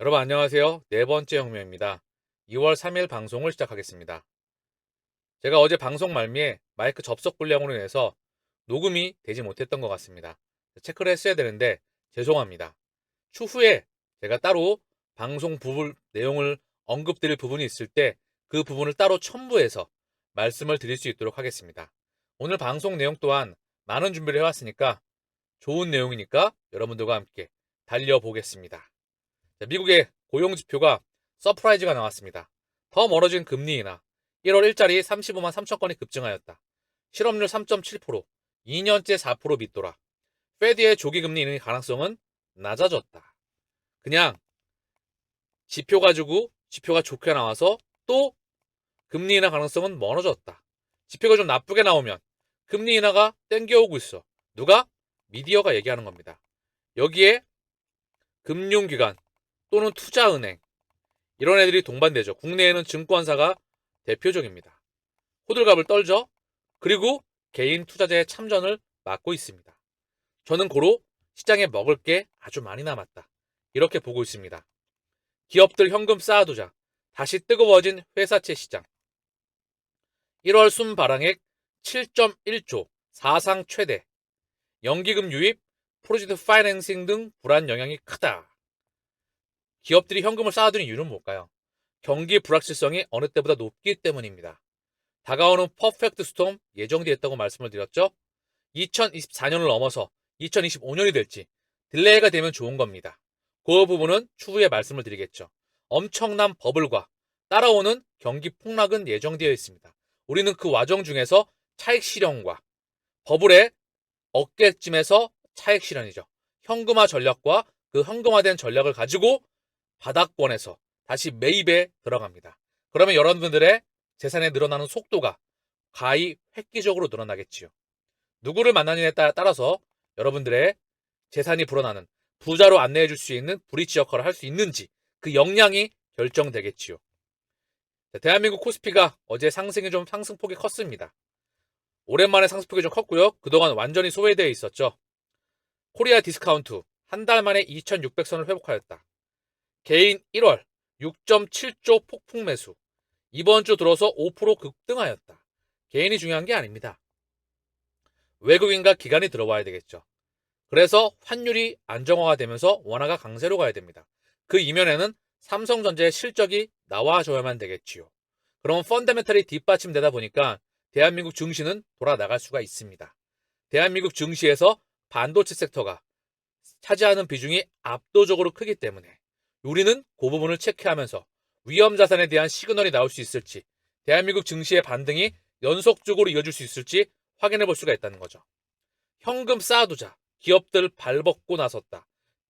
여러분 안녕하세요. 네 번째 혁명입니다. 2월 3일 방송을 시작하겠습니다. 제가 어제 방송 말미에 마이크 접속 불량으로 인해서 녹음이 되지 못했던 것 같습니다. 체크를 했어야 되는데 죄송합니다. 추후에 제가 따로 방송 부분 내용을 언급드릴 부분이 있을 때 그 부분을 따로 첨부해서 말씀을 드릴 수 있도록 하겠습니다. 오늘 방송 내용 또한 많은 준비를 해왔으니까 좋은 내용이니까 여러분들과 함께 달려보겠습니다. 자, 미국의 고용 지표가 서프라이즈가 나왔습니다. 더 멀어진 금리 인하. 1월 1짜리 35만 3천 건이 급증하였다. 실업률 3.7%, 2년째 4% 밑돌아. 페드의 조기 금리 인하 가능성은 낮아졌다. 그냥 지표 가지고 지표가 좋게 나와서 또 금리 인하 가능성은 멀어졌다. 지표가 좀 나쁘게 나오면 금리 인하가 땡겨오고 있어. 누가? 미디어가 얘기하는 겁니다. 여기에 금융기관 또는 투자은행 이런 애들이 동반되죠. 국내에는 증권사가 대표적입니다. 호들갑을 떨죠. 그리고 개인 투자자의 참전을 막고 있습니다. 저는 고로 시장에 먹을 게 아주 많이 남았다. 이렇게 보고 있습니다. 기업들 현금 쌓아두자. 다시 뜨거워진 회사채 시장. 1월 순 발행액 7.1조, 사상 최대. 연기금 유입, 프로젝트 파이낸싱 등 불안 영향이 크다. 기업들이 현금을 쌓아두는 이유는 뭘까요? 경기 불확실성이 어느 때보다 높기 때문입니다. 다가오는 퍼펙트 스톰 예정되어 있다고 말씀을 드렸죠? 2024년을 넘어서 2025년이 될지 딜레이가 되면 좋은 겁니다. 그 부분은 추후에 말씀을 드리겠죠. 엄청난 버블과 따라오는 경기 폭락은 예정되어 있습니다. 우리는 그 과정 중에서 차익 실현과 버블의 어깨쯤에서 차익 실현이죠. 현금화 전략과 그 현금화된 전략을 가지고 바닥권에서 다시 매입에 들어갑니다. 그러면 여러분들의 재산이 늘어나는 속도가 가히 획기적으로 늘어나겠지요. 누구를 만나느냐에 따라서 여러분들의 재산이 불어나는 부자로 안내해 줄 수 있는 브리지 역할을 할 수 있는지 그 역량이 결정되겠지요. 대한민국 코스피가 어제 상승이 좀 상승폭이 컸습니다. 오랜만에 상승폭이 좀 컸고요. 그동안 완전히 소외되어 있었죠. 코리아 디스카운트 한 달 만에 2,600선을 회복하였다. 개인 1월 6.7조 폭풍 매수. 이번 주 들어서 5% 급등하였다. 개인이 중요한 게 아닙니다. 외국인과 기관이 들어와야 되겠죠. 그래서 환율이 안정화가 되면서 원화가 강세로 가야 됩니다. 그 이면에는 삼성전자의 실적이 나와줘야만 되겠지요. 그럼 펀더멘털이 뒷받침되다 보니까 대한민국 증시는 돌아 나갈 수가 있습니다. 대한민국 증시에서 반도체 섹터가 차지하는 비중이 압도적으로 크기 때문에 우리는 그 부분을 체크하면서 위험 자산에 대한 시그널이 나올 수 있을지 대한민국 증시의 반등이 연속적으로 이어질 수 있을지 확인해 볼 수가 있다는 거죠. 현금 쌓아두자. 기업들 발벗고 나섰다.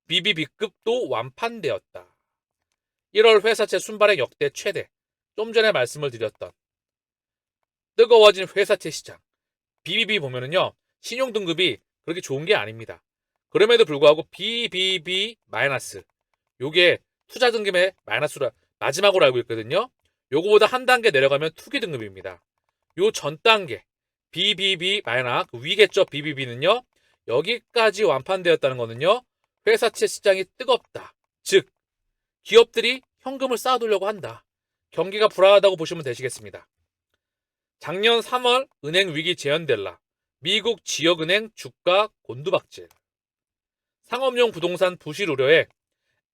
BBB급도 완판되었다. 1월 회사채 순발의 역대 최대. 좀 전에 말씀을 드렸던 뜨거워진 회사채 시장. BBB 보면은요. 신용 등급이 그렇게 좋은 게 아닙니다. 그럼에도 불구하고 BBB 마이너스. 요게 투자 등급의 마이너스로 마지막으로 알고 있거든요. 요거보다 한 단계 내려가면 투기 등급입니다. 요 전 단계 BBB 마이너 그 위겠죠. BBB는요. 여기까지 완판되었다는 거는요. 회사채 시장이 뜨겁다. 즉 기업들이 현금을 쌓아두려고 한다. 경기가 불안하다고 보시면 되시겠습니다. 작년 3월 은행 위기 재현될라. 미국 지역은행 주가 곤두박질. 상업용 부동산 부실 우려에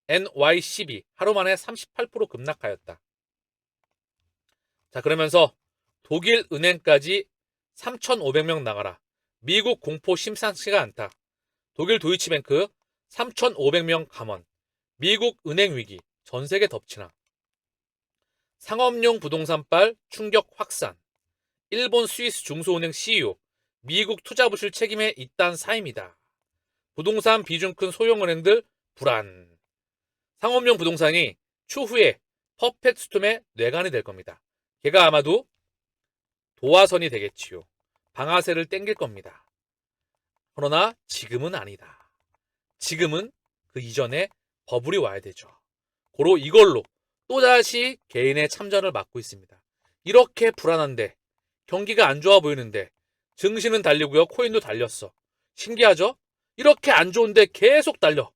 NYCB 하루 만에 38% 급락하였다. 자, 그러면서 독일 은행까지 3,500명 나가라. 미국 공포 심상치가 않다. 독일 도이치뱅크 3,500명 감원. 미국 은행 위기. 전 세계 덮치나. 상업용 부동산발 충격 확산. 일본 스위스 중소은행 CEO. 미국 투자부실 책임에 있단 사임이다. 부동산 비중 큰 소형은행들 불안. 상업용 부동산이 추후에 퍼펙트 스톰의 뇌관이 될 겁니다. 걔가 아마도 도화선이 되겠지요. 방아쇠를 땡길 겁니다. 그러나 지금은 아니다. 지금은 그 이전에 버블이 와야 되죠. 고로 이걸로 또다시 개인의 참전을 막고 있습니다. 이렇게 불안한데 경기가 안 좋아 보이는데 증시는 달리고요. 코인도 달렸어. 신기하죠? 이렇게 안 좋은데 계속 달려.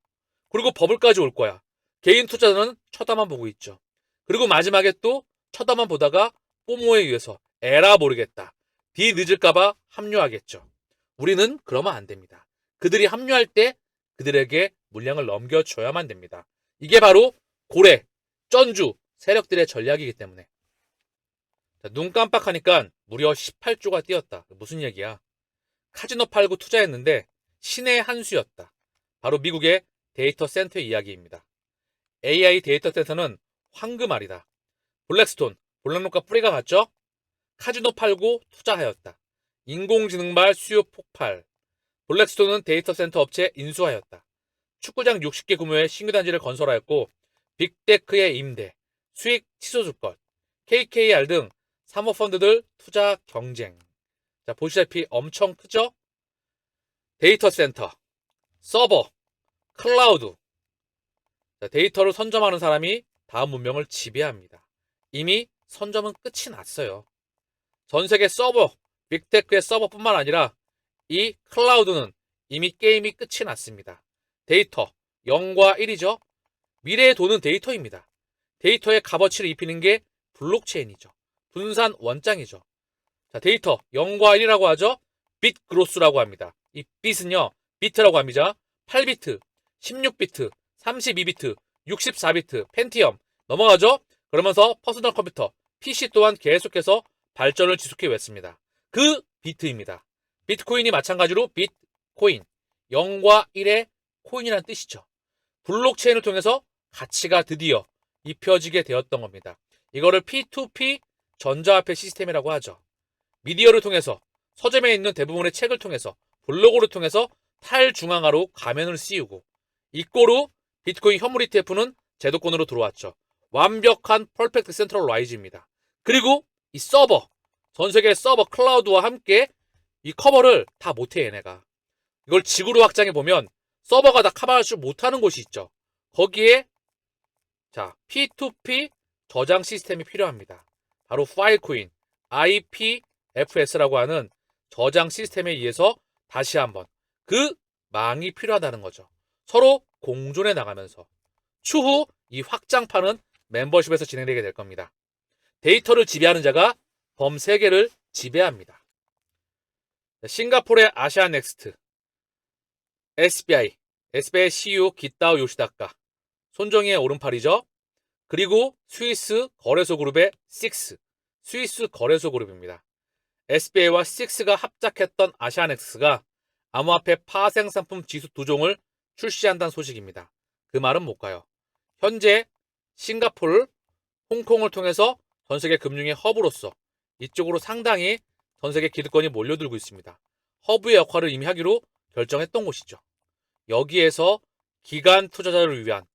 그리고 버블까지 올 거야. 개인 투자자는 쳐다만 보고 있죠. 그리고 마지막에 또 쳐다만 보다가 뽀모에 의해서 에라 모르겠다. 뒤 늦을까봐 합류하겠죠. 우리는 그러면 안 됩니다. 그들이 합류할 때 그들에게 물량을 넘겨줘야만 됩니다. 이게 바로 고래, 쩐주 세력들의 전략이기 때문에. 자, 눈 깜빡하니까 무려 18조가 뛰었다. 무슨 얘기야? 카지노 팔고 투자했는데 신의 한 수였다. 바로 미국의 데이터 센터 이야기입니다. AI 데이터 센터는 황금알이다. 블랙스톤, 블랙록과 뿌리가 같죠? 카지노 팔고 투자하였다. 인공지능발 수요 폭발. 블랙스톤은 데이터 센터 업체 인수하였다. 축구장 60개 규모의 신규 단지를 건설하였고 빅테크의 임대, 수익 취소 주권, KKR 등 사모펀드들 투자 경쟁. 자, 보시다시피 엄청 크죠? 데이터 센터, 서버, 클라우드. 자, 데이터를 선점하는 사람이 다음 문명을 지배합니다. 이미 선점은 끝이 났어요. 전 세계 서버, 빅테크의 서버뿐만 아니라 이 클라우드는 이미 게임이 끝이 났습니다. 데이터 0과 1이죠. 미래의 돈은 데이터입니다. 데이터의 값어치를 입히는 게 블록체인이죠. 분산 원장이죠. 자, 데이터 0과 1이라고 하죠. 빗 그로스라고 합니다. 이 빗은요. 비트라고 합니다. 8비트, 16비트, 32비트, 64비트, 펜티엄 넘어가죠. 그러면서 퍼스널 컴퓨터, PC 또한 계속해서 발전을 지속해 왔습니다. 그 비트입니다. 비트코인이 마찬가지로 비트코인 0과 1의 코인이라는 뜻이죠. 블록체인을 통해서 가치가 드디어 입혀지게 되었던 겁니다. 이거를 P2P 전자화폐 시스템이라고 하죠. 미디어를 통해서 서점에 있는 대부분의 책을 통해서 블로그를 통해서 탈중앙화로 가면을 씌우고 이꼬로 비트코인 현물 ETF는 제도권으로 들어왔죠. 완벽한 퍼펙트 센트럴 라이즈입니다. 그리고 이 서버, 전 세계 서버 클라우드와 함께 이 커버를 다 못해 얘네가. 이걸 지구로 확장해 보면 서버가 다 커버할 수 못하는 곳이 있죠. 거기에 자 P2P 저장 시스템이 필요합니다. 바로 파일코인 IPFS라고 하는 저장 시스템에 의해서 다시 한번 그 망이 필요하다는 거죠. 서로 공존해 나가면서 추후 이 확장판은 멤버십에서 진행되게 될 겁니다. 데이터를 지배하는 자가 범 세계를 지배합니다. 싱가포르의 아시아 넥스트, SBI, SBI CEO 기타오 요시다카, 손정희의 오른팔이죠. 그리고 스위스 거래소 그룹의 식스, 스위스 거래소 그룹입니다. SBI와 식스가 합작했던 아시아넥스가 암호화폐 파생 상품 지수 두 종을 출시한다는 소식입니다. 그 말은 뭘까요? 현재 싱가포르, 홍콩을 통해서 전 세계 금융의 허브로서 이쪽으로 상당히 전 세계 기득권이 몰려들고 있습니다. 허브의 역할을 이미 하기로 결정했던 곳이죠. 여기에서 기간 투자자를 위한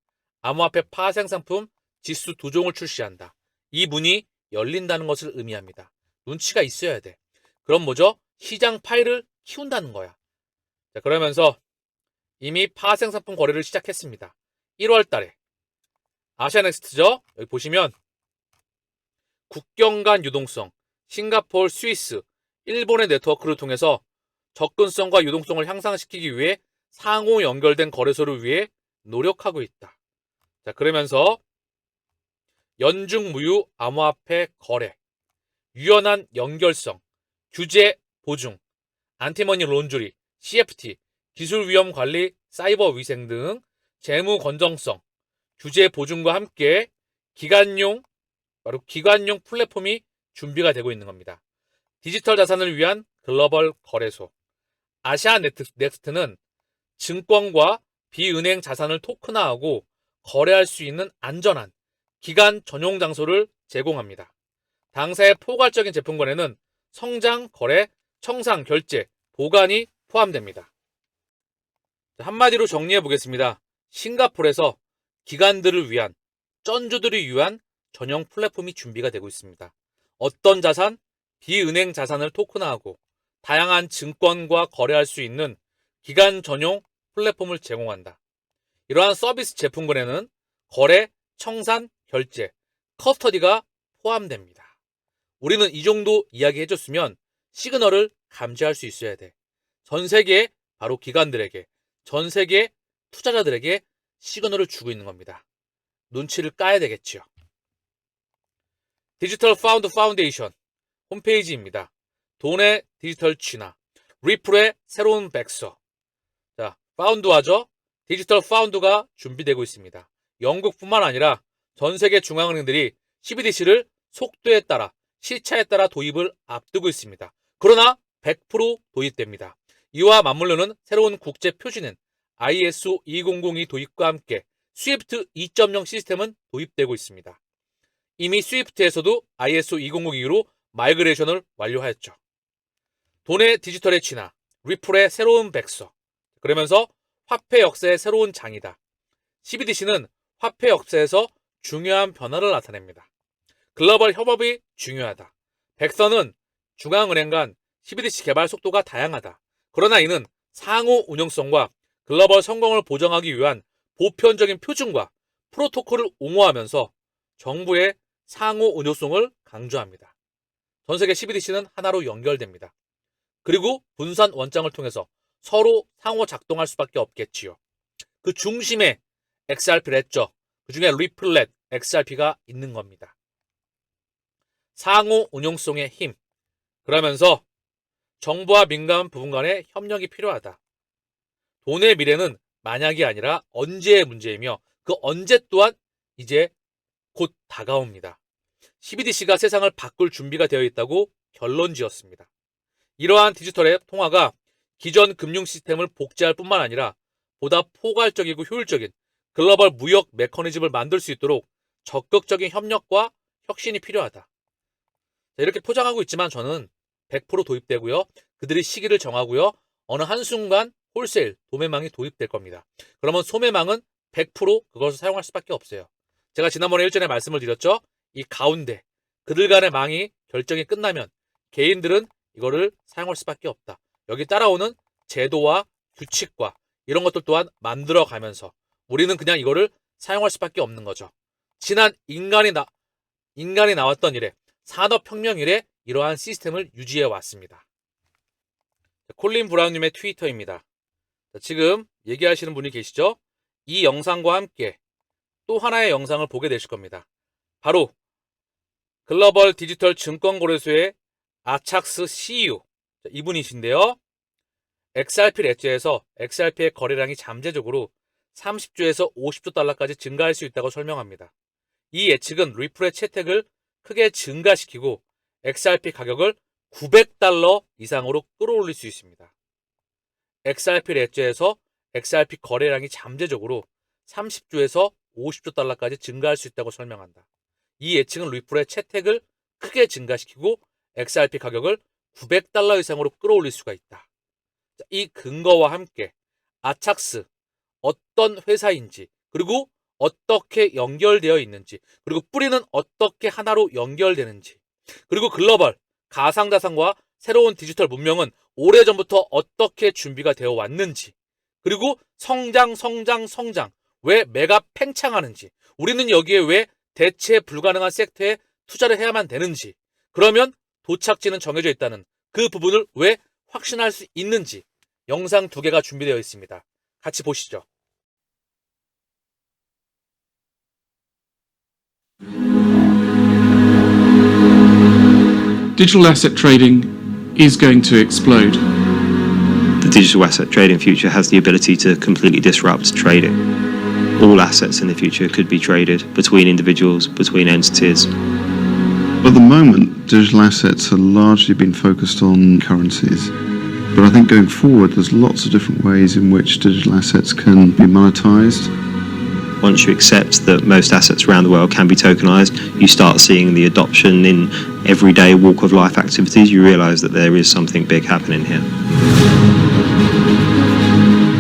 암호화폐 파생 상품 지수 두 종을 출시한다. 이 문이 열린다는 것을 의미합니다. 눈치가 있어야 돼. 그럼 뭐죠? 시장 파일을 키운다는 거야. 자, 그러면서 이미 파생 상품 거래를 시작했습니다. 1월 달에 아시아넥스트죠? 여기 보시면 국경 간 유동성, 싱가포르, 스위스, 일본의 네트워크를 통해서 접근성과 유동성을 향상시키기 위해 상호 연결된 거래소를 위해 노력하고 있다. 자, 그러면서 연중 무휴 암호화폐 거래, 유연한 연결성, 규제 보증, 안티머니 론주리, CFT, 기술 위험 관리, 사이버 위생 등 재무 건정성, 규제 보증과 함께 기관용 바로 기관용 플랫폼이 준비가 되고 있는 겁니다. 디지털 자산을 위한 글로벌 거래소 아시아 넥스트는 증권과 비은행 자산을 토큰화하고 거래할 수 있는 안전한 기간 전용 장소를 제공합니다. 당사의 포괄적인 제품권에는 성장, 거래, 청산, 결제, 보관이 포함됩니다. 한마디로 정리해 보겠습니다. 싱가폴에서 기관들을 위한, 쩐주들을 위한 전용 플랫폼이 준비가 되고 있습니다. 어떤 자산, 비은행 자산을 토큰화하고 다양한 증권과 거래할 수 있는 기간 전용 플랫폼을 제공한다. 이러한 서비스 제품군에는 거래, 청산, 결제, 커스터디가 포함됩니다. 우리는 이 정도 이야기 해줬으면 시그널을 감지할 수 있어야 돼. 전 세계 바로 기관들에게, 전 세계 투자자들에게 시그널을 주고 있는 겁니다. 눈치를 까야 되겠지요. 디지털 파운드 파운데이션 홈페이지입니다. 돈의 디지털 취나 리플의 새로운 백서 자 파운드화죠. 디지털 파운드가 준비되고 있습니다. 영국뿐만 아니라 전 세계 중앙은행들이 CBDC를 속도에 따라 시차에 따라 도입을 앞두고 있습니다. 그러나 100% 도입됩니다. 이와 맞물려는 새로운 국제 표준인 ISO 2002 도입과 함께 스위프트 2.0 시스템은 도입되고 있습니다. 이미 스위프트에서도 ISO 2002 이후로 마이그레이션을 완료하였죠. 돈의 디지털의 진화, 리플의 새로운 백서, 그러면서 화폐 역사의 새로운 장이다. CBDC는 화폐 역사에서 중요한 변화를 나타냅니다. 글로벌 협업이 중요하다. 백서는 중앙은행 간 CBDC 개발 속도가 다양하다. 그러나 이는 상호 운영성과 글로벌 성공을 보장하기 위한 보편적인 표준과 프로토콜을 옹호하면서 정부의 상호 운용성을 강조합니다. 전 세계 CBDC는 하나로 연결됩니다. 그리고 분산 원장을 통해서 서로 상호 작동할 수밖에 없겠지요. 그 중심에 XRP를 했죠. 그 중에 리플렛 XRP가 있는 겁니다. 상호 운용성의 힘. 그러면서 정부와 민간 부분 간의 협력이 필요하다. 돈의 미래는 만약이 아니라 언제의 문제이며 그 언제 또한 이제 곧 다가옵니다. CBDC가 세상을 바꿀 준비가 되어 있다고 결론 지었습니다. 이러한 디지털의 통화가 기존 금융 시스템을 복제할 뿐만 아니라 보다 포괄적이고 효율적인 글로벌 무역 메커니즘을 만들 수 있도록 적극적인 협력과 혁신이 필요하다. 이렇게 포장하고 있지만 저는 100% 도입되고요. 그들이 시기를 정하고요. 어느 한순간 홀세일, 도매망이 도입될 겁니다. 그러면 소매망은 100% 그것을 사용할 수밖에 없어요. 제가 지난번에 일전에 말씀을 드렸죠. 이 가운데 그들 간의 망이 결정이 끝나면 개인들은 이거를 사용할 수밖에 없다. 여기 따라오는 제도와 규칙과 이런 것들 또한 만들어 가면서 우리는 그냥 이거를 사용할 수밖에 없는 거죠. 지난 인간이 나 인간이 나왔던 이래 산업혁명 이래 이러한 시스템을 유지해 왔습니다. 콜린 브라운님의 트위터입니다. 지금 얘기하시는 분이 계시죠? 이 영상과 함께 또 하나의 영상을 보게 되실 겁니다. 바로 글로벌 디지털 증권거래소의 아착스 CEO 이분이신데요. XRP 렛저에서 XRP의 거래량이 잠재적으로 30조에서 50조 달러까지 증가할 수 있다고 설명합니다. 이 예측은 리플의 채택을 크게 증가시키고 XRP 가격을 900달러 이상으로 끌어올릴 수 있습니다. XRP 렛저에서 XRP 거래량이 잠재적으로 30조에서 50조 달러까지 증가할 수 있다고 설명한다. 이 예측은 리플의 채택을 크게 증가시키고 XRP 가격을 900달러 이상으로 끌어올릴 수가 있다. 이 근거와 함께 아착스 어떤 회사인지 그리고 어떻게 연결되어 있는지 그리고 뿌리는 어떻게 하나로 연결되는지 그리고 글로벌 가상자산과 새로운 디지털 문명은 오래전부터 어떻게 준비가 되어 왔는지 그리고 성장 성장 성장 왜 매가 팽창하는지 우리는 여기에 왜 대체 불가능한 섹터에 투자를 해야만 되는지 그러면 도착지는 정해져 있다는 그 부분을 왜 확신할 수 있는지 영상 두 개가 준비되어 있습니다. 같이 보시죠. Digital asset trading is going to explode. The digital asset trading future has the ability to completely disrupt trading. All assets in the future could be traded between individuals, between entities. At the moment, digital assets are largely been focused on currencies. But I think going forward, there's lots of different ways in which digital assets can be monetized. Once you accept that most assets around the world can be tokenized, you start seeing the adoption in everyday walk of life activities. You realize that there is something big happening here.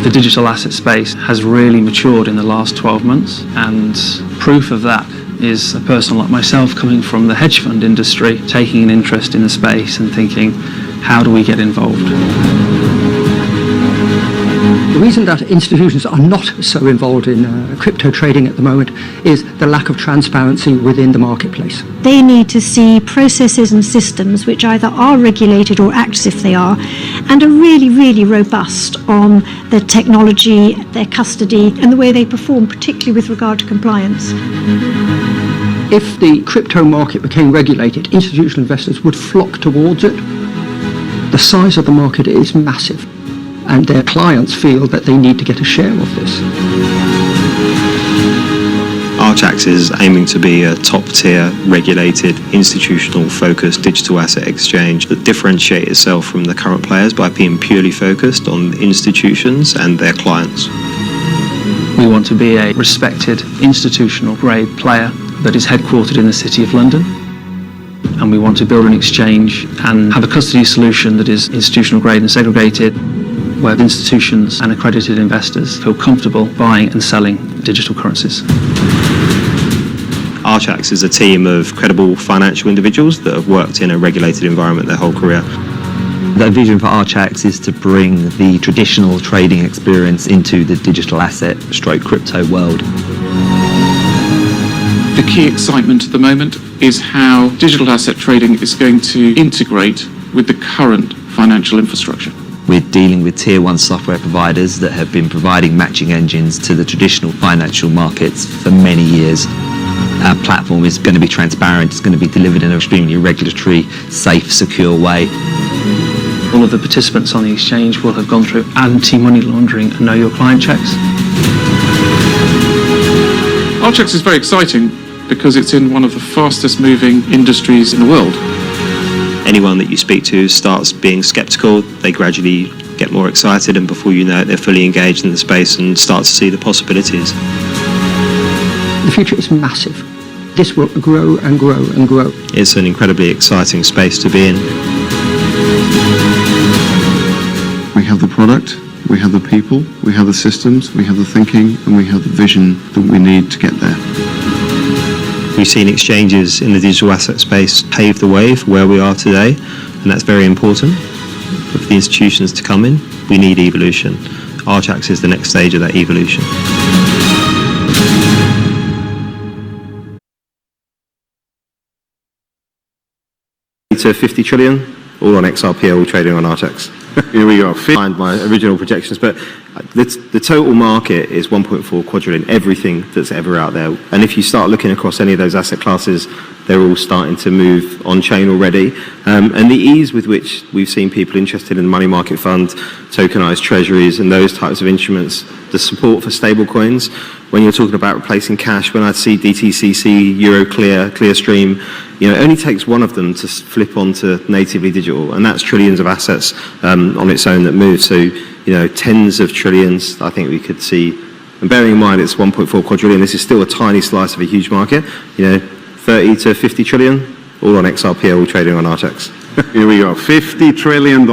The digital asset space has really matured in the last 12 months, and proof of that is a person like myself coming from the hedge fund industry, taking an interest in the space and thinking, how do we get involved? Reason that institutions are not so involved in uh, crypto trading at the moment is the lack of transparency within the marketplace. They need to see processes and systems which either are regulated or act as if they are, and are really, really robust on their technology, their custody, and the way they perform, particularly with regard to compliance. If the crypto market became regulated, institutional investors would flock towards it. The size of the market is massive, and their clients feel that they need to get a share of this. Archax is aiming to be a top-tier, regulated, institutional-focused digital asset exchange that differentiate itself from the current players by being purely focused on institutions and their clients. We want to be a respected institutional grade player that is headquartered in the City of London. And we want to build an exchange and have a custody solution that is institutional grade and segregated, where institutions and accredited investors feel comfortable buying and selling digital currencies. Archax is a team of credible financial individuals that have worked in a regulated environment their whole career. The vision for Archax is to bring the traditional trading experience into the digital asset stroke crypto world. The key excitement at the moment is how digital asset trading is going to integrate with the current financial infrastructure. We're dealing with tier one software providers that have been providing matching engines to the traditional financial markets for many years. Our platform is going to be transparent, it's going to be delivered in an extremely regulatory, safe, secure way. All of the participants on the exchange will have gone through anti-money laundering and know your client checks. Archax is very exciting because it's in one of the fastest moving industries in the world. Anyone that you speak to starts being skeptical, they gradually get more excited, and before you know it, they're fully engaged in the space and start to see the possibilities. The future is massive. This will grow and grow and grow. It's an incredibly exciting space to be in. We have the product, we have the people, we have the systems, we have the thinking, and we have the vision that we need to get there. We've seen exchanges in the digital asset space pave the way for where we are today, and that's very important. But for the institutions to come in, we need evolution. Archax is the next stage of that evolution. to 50 trillion, all on XRP, all trading on Artex. Here we go. Find my original projections, but the, total market is 1.4 quadrillion, everything that's ever out there. And if you start looking across any of those asset classes, they're all starting to move on chain already. Um, and the ease with which we've seen people interested in the money market fund, tokenized treasuries, and those types of instruments, the support for stable coins, when you're talking about replacing cash, when I see DTCC, Euroclear, Clearstream, you know, it only takes one of them to flip onto natively digital, and that's trillions of assets um, on its own that move. So, you know, tens of trillions, I think we could see. And bearing in mind it's 1.4 quadrillion, this is still a tiny slice of a huge market. You know, 30 to 50 trillion, all on XRP, all trading on Artex. Here we go, $50 trillion.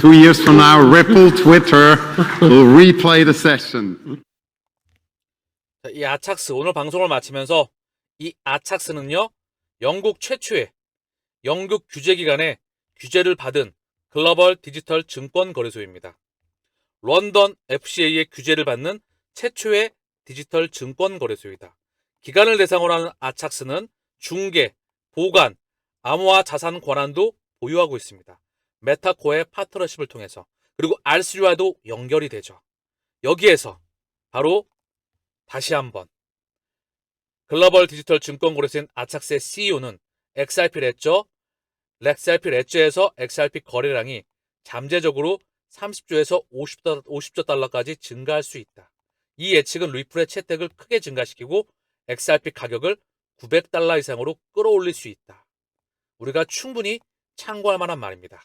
Two years from now, Ripple, Twitter will replay the session. 자, 이 아착스 오늘 방송을 마치면서 이 아착스는요 영국 최초의 영국 규제기관의 규제를 받은 글로벌 디지털 증권 거래소입니다. 런던 FCA의 규제를 받는 최초의 디지털 증권 거래소이다. 기관을 대상으로 하는 아착스는 중개, 보관, 암호화 자산 권한도 보유하고 있습니다. 메타코의 파트너십을 통해서 그리고 R3와도 연결이 되죠. 여기에서 바로 다시 한번 글로벌 디지털 증권 거래소인 아착스의 CEO는 XRP 레저, XRP 레저에서 XRP 거래량이 잠재적으로 30조에서 50조, 50조 달러까지 증가할 수 있다. 이 예측은 리플의 채택을 크게 증가시키고 XRP 가격을 900달러 이상으로 끌어올릴 수 있다. 우리가 충분히 참고할 만한 말입니다.